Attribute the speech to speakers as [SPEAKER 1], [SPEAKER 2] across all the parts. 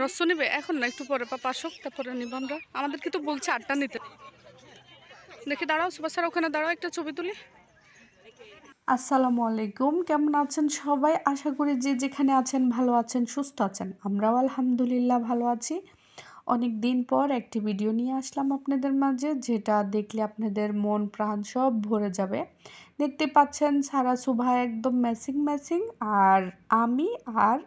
[SPEAKER 1] রস নিবে, এখন না, একটু পরে পাপা আসুক, তারপরে নিব আমরা। আমাদের কিন্তু বলছে আটটা নিতে। দেখি দাঁড়াও সুবাসার ওখানে দাঁড়াও, একটা ছবি তুলি। আসসালামু আলাইকুম, কেমন আছেন সবাই? আশা করি যে যেখানে আছেন, ভালো আছেন, সুস্থ আছেন। আমরাও আলহামদুলিল্লাহ ভালো আছি। অনেক দিন পর একটি ভিডিও নিয়ে আসলাম আপনাদের মাঝে, যেটা দেখলে আপনাদের মন, প্রাণ সব ভরে যাবে। দেখতে পাচ্ছেন সারা সুভা একদম ম্যাচিং ম্যাচিং, আর আমি আর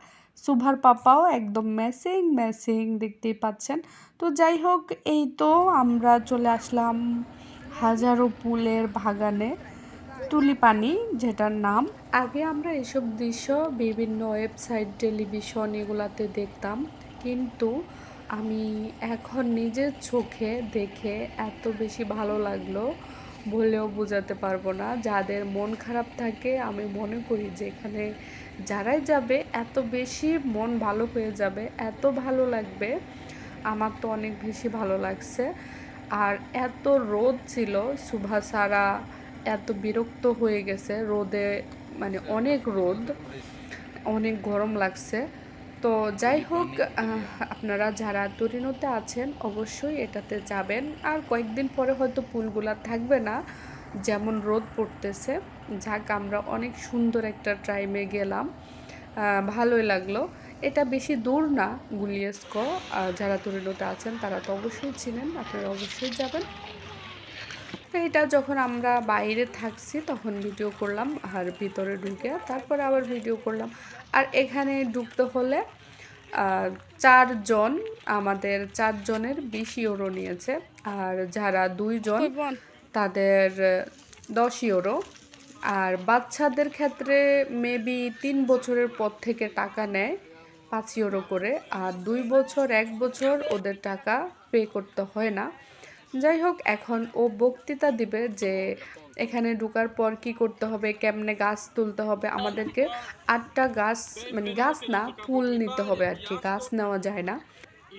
[SPEAKER 1] সুভার পাপাও একদম ম্যাচিং ম্যাচিং দেখতেই পাচ্ছেন। তো যাই হোক, এই তো আমরা চলে আসলাম হাজারো পুলের বাগানে। তুলিপানি যেটার নাম। আগে আমরা এসব দৃশ্য বিভিন্ন ওয়েবসাইট টেলিভিশন এগুলাতে দেখতাম। কিন্তু আমি এখন নিজের চোখে দেখে এত বেশি ভালো লাগল বলেও বোঝাতে পারব না। যাদের মন খারাপ থাকে, আমি মনে করি যে এখানে যারাই যাবে, এত বেশি মন ভালো হয়ে যাবে, এত ভালো লাগবে। আমার তো অনেক বেশি ভালো লাগছে। আর এত রোদ ছিল সুভাষারা এত বিরক্ত হয়ে গেছে, রোদে মানে অনেক রোদ, অনেক গরম লাগছে। তো যাই হোক আপনারা যারা তরিণতে আছেন, অবশ্যই এটাতে যাবেন। আর কয়েকদিন পরে হয়তো পুলগুলা থাকবে না। যেমন রোদ পড়তেছে, যাক আমরা অনেক সুন্দর একটা টাইমে গেলাম। ভালোই লাগল। এটা বেশি দূর না গুলিয়েস্কো যারা তরিনতে আছেন তারা তো অবশ্যই চিনেন, আপনারা অবশ্যই যাবেন। এটা যখন আমরা বাইরে থাকছি তখন ভিডিও করলাম আর ভিতরে ঢুকে তারপরে আবার ভিডিও করলাম। আর এখানে ঢুকতে হলে চারজন, আমাদের চারজনের বেশি ওরও নিয়েছে। আর যারা দুইজন তাদের দশ ইউরো। আর বাচ্চাদের ক্ষেত্রে মেবি তিন বছরের পর থেকে টাকা নেয় পাঁচ ইউরো করে। আর দুই বছর, এক বছর ওদের টাকা পে করতে হয় না। যাই হোক, এখন ও বক্তৃতা দিবে যে এখানে ঢুকার পর কি করতে হবে, কেমনে গাছ তুলতে হবে। আমাদেরকে আটটা গাছ মানে গাছ না, ফুল নিতে হবে আর কি। গাছ নেওয়া যায় না।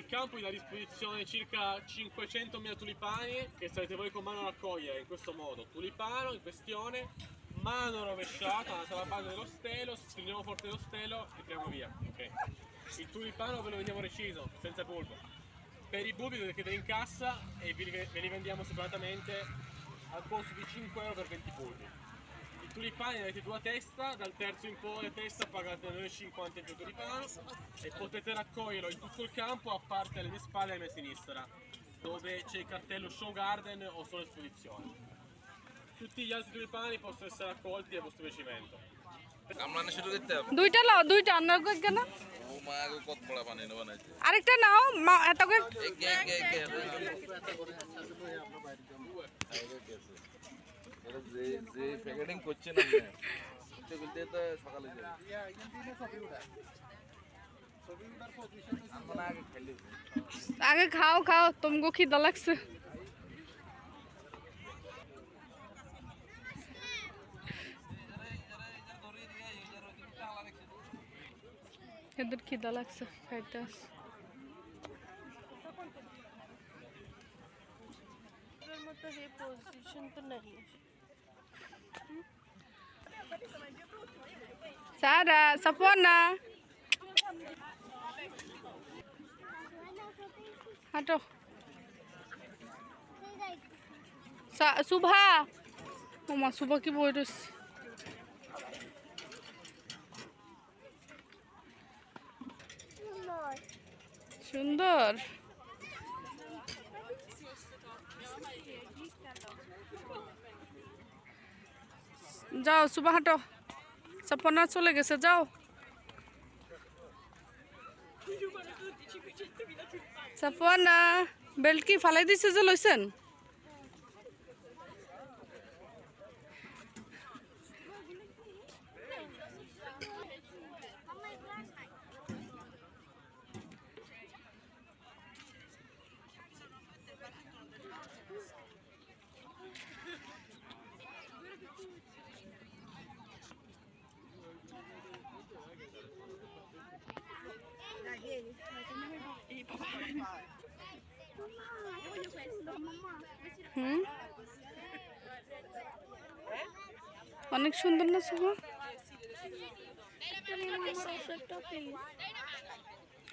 [SPEAKER 2] Il campo è a disposizione circa 500.000 tulipani che sarete voi con mano a raccogliere in questo modo. Tulipano in questione, mano rovesciata, alla base dello stelo, stringiamo forte lo stelo e tiriamo via. ok? Il tulipano ve lo vendiamo reciso, senza polpo. Per i bulbi li chiedete in cassa e vi ve li vendiamo separatamente al costo di 5 euro per 20 bulbi I tulipani ne avete due a testa, dal terzo in poi a testa pagate 9,50 il tulipano e potete raccoglierlo in tutto il campo a parte alle mie spalle e alla mia sinistra, dove c'è il cartello Show Garden o solo esposizione. Tutti gli altri tulipani possono essere raccolti a vostro piacimento.
[SPEAKER 3] কামড়ানো শুরু করতে হবে
[SPEAKER 1] দুইটা লাও দুইটা অন্য কেন
[SPEAKER 3] ও মা আগে কত বড় বানানো বানাইছে
[SPEAKER 1] আরেকটা নাও মা এত করে
[SPEAKER 3] একে একে একে যে যে প্যাকেটিং করছেন আপনি করতে করতে তো সকালে যাবে আমরা আগে খেলি
[SPEAKER 1] আগে খাও খাও তোমাকে খিদা লাগছে এদের খিদা লাগছে খাইতে আসছে
[SPEAKER 4] मत हे पोझिशन तर नाही
[SPEAKER 1] সারা সাপনা হাঁটো শুভা ওমা শুভা কি বই রয়েছে সুন্দর যাও সুবা হাঁটো। সপনা চলে গেছে যাও। সপনা বেল্ট কি ফালাই দিছে যে লইছেন হুম? অনেক সুন্দর না শুভ?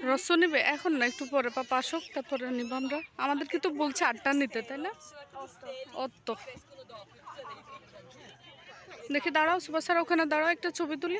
[SPEAKER 5] রস নিবে? এখন না, একটু পরে পাপা আসুক, তারপরে নিব আমরা। আমাদেরকে তো বলছে আটটা নিতে, তাই না? অত দেখি দাঁড়াও, সুভাষ স্যার, ওখানে দাঁড়াও, একটা ছবি তুলি।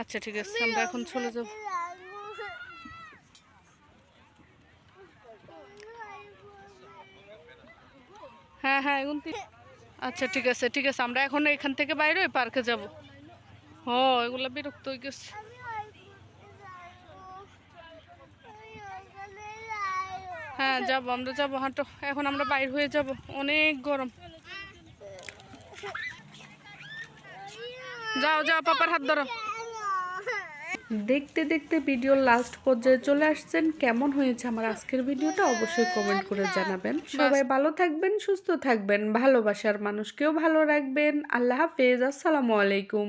[SPEAKER 5] আচ্ছা ঠিক আছে আমরা এখন চলে যাব। হ্যাঁ হ্যাঁ এখন আচ্ছা ঠিক আছে ঠিক আছে আমরা এখন এখান থেকে বাইরে ওই পার্কে যাব। ও এগুলো বিরক্ত হয়ে গেছে। হ্যাঁ যাব আমরা যাব হাঁটো। এখন আমরা বাইর হয়ে যাব। অনেক গরম। যাও যাও পাপার হাত ধরো। দেখতে দেখতে ভিডিও লাস্ট পর্যায়ে চলে আসছেন। কেমন হয়েছে আমার আজকের ভিডিওটা অবশ্যই কমেন্ট করে জানাবেন। সবাই ভালো থাকবেন সুস্থ থাকবেন ভালোবাসার মানুষকেও ভালো রাখবেন। আল্লাহ হাফেজ আসসালামু আলাইকুম।